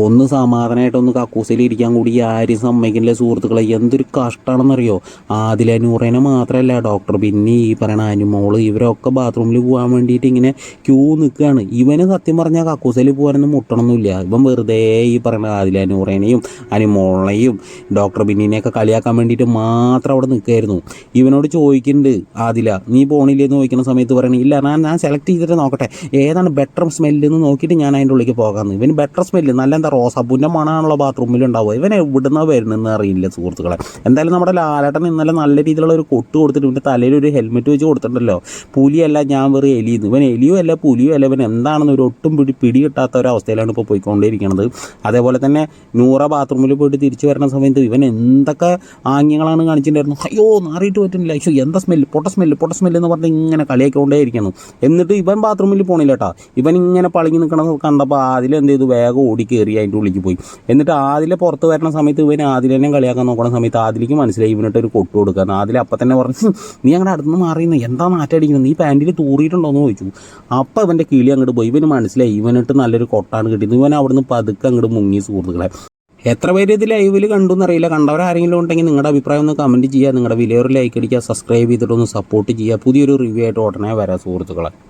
ഒന്ന് സമാധാനമായിട്ടൊന്ന് കക്കൂസിൽ ഇരിക്കാൻ കൂടി ആരും സമ്മതിക്കില്ല സുഹൃത്തുക്കളെ എന്തൊരു കഷ്ടമാണെന്നറിയോ ആദില നൂറേനെ മാത്രമല്ല ഡോക്ടർ പിന്നെ ഈ പറയണ അനുമോൾ ഇവരൊക്കെ ബാത്റൂമിൽ പോകാൻ വേണ്ടിയിട്ട് ഇങ്ങനെ ക്യൂ നിൽക്കുകയാണ് ഇവന് സത്യം പറഞ്ഞാൽ കക്കൂസിൽ പോകാനൊന്നും മുട്ടണമൊന്നുമില്ല ഇവൻ വെറുതെ ഈ പറയണ ആദില നൂറേനെയും അനുമോളെയും ഡോക്ടർ ബിന്നിനെയൊക്കെ കളിയാക്കാൻ വേണ്ടിയിട്ട് മാത്രം അവിടെ നിൽക്കുകയായിരുന്നു ഇവനോട് ചോദിക്കുന്നുണ്ട് ആദില നീ പോണില്ലേ എന്ന് ചോദിക്കുന്ന സമയത്ത് പറയണേ ഇല്ല ഞാൻ ഞാൻ സെലക്ട് ചെയ്തിട്ട് നോക്കട്ടെ. ഏതാണ് ബെറ്റർ സ്മെല്ല് എന്ന് നോക്കിയിട്ട് ഞാൻ അതിന്റെ ഉള്ളിലേക്ക് പോകാമെന്ന് ഇവന് ബെറ്റർ സ്മെല്ല് നല്ല എന്താ റോസാപ്പൂന്റെ മണമാണല്ലോ ബാത്റൂമിൽ ഉണ്ടാവുക ഇവൻ എവിടുന്നാ വരുന്നതെന്ന് അറിയില്ല സുഹൃത്തുക്കളെ. എന്തായാലും നമ്മുടെ ലാലേട്ടൻ ഇന്നലെ നല്ല രീതിയിലുള്ള ഒരു കൊട്ട് കൊടുത്തിട്ട് ഇവന്റെ തലയിൽ ഒരു ഹെൽമെറ്റ് വെച്ച് കൊടുത്തിട്ടുണ്ടല്ലോ. പുലിയല്ല ഞാൻ വെറും എലിയെന്ന്. ഇവൻ എലിയോ അല്ല പുലിയോ അല്ല. ഇവൻ എന്താണെന്ന് ഒരു ഒട്ടും പിടി പിടി കിട്ടാത്ത ഒരു അവസ്ഥയിലാണ് ഇപ്പോൾ പോയിക്കൊണ്ടിരിക്കുന്നത് അതേപോലെ തന്നെ നൂറ ബാത്റൂമിൽ പോയിട്ട് തിരിച്ചു വരുന്ന സമയത്ത് ഇവൻ എന്തൊക്കെ ആംഗ്യങ്ങളാണ് കാണിച്ചിട്ടുണ്ടായിരുന്നു. അയ്യോ നാറിയിട്ട് പറ്റുന്നില്ല. അയ്യോ എന്താ സ്മെല്ല് പൊട്ട സ്മെല്ല് പൊട്ട സ്മെല്ല് എന്ന് പറഞ്ഞ് ഇങ്ങനെ ഇരിക്കുന്നു എന്നിട്ട് ഇവൻ ബാത്റൂമിൽ പോണില്ല കേട്ടോ. ഇവൻ ഇങ്ങനെ പളങ്ങി നിൽക്കണത് കണ്ടപ്പോൾ അതിലെന്ത് ചെയ്തു? വേഗം ഓടി കയറി അതിന്റെ ഉള്ളിലേക്ക് പോയി. എന്നിട്ട് ആദിലെ പുറത്ത് വരുന്ന സമയത്ത് ഇവൻ ആദിലെന്നെ കളിയാക്കാൻ നോക്കുന്ന സമയത്ത് ആദിലേക്ക് മനസ്സിലായി ഇവനിട്ട് ഒരു കൊട്ട് കൊടുക്കുക. ആദില അപ്പം തന്നെ പറഞ്ഞു "ഹും, നീ അങ്ങോട്ട് അടുത്ത് നിന്ന് മാറിയുന്നു എന്താ നാറ്റടിക്കുന്നത് നീ പാന്റിൽ തൂറിയിട്ടുണ്ടോ എന്ന് ചോദിച്ചു. അപ്പം ഇവന്റെ കിളി അങ്ങോട്ട് പോയി. ഇവന് മനസ്സിലായി ഇവനിട്ട് നല്ലൊരു കൊട്ടാണ് കിട്ടിയത്. ഇവൻ അവിടുന്ന് പതുക്കെ അങ്ങോട്ട് മുങ്ങി സുഹൃത്തുക്കളെ. എത്ര പേര് ഇത് ലൈവിൽ കണ്ടു എന്നറിയില്ല. കണ്ടവരാരെങ്കിലും ഉണ്ടെങ്കിൽ നിങ്ങളുടെ അഭിപ്രായം ഒന്ന് കമന്റ് ചെയ്യുക. നിങ്ങളുടെ വിലയൊരു ലൈക്ക് അടിക്കുക. സബ്സ്ക്രൈബ് ചെയ്തിട്ടൊന്ന് സപ്പോർട്ട് ചെയ്യുക. പുതിയൊരു റിവ്യൂ ആയിട്ട് ഉടനെ വരാം സുഹൃത്തുക്കളെ.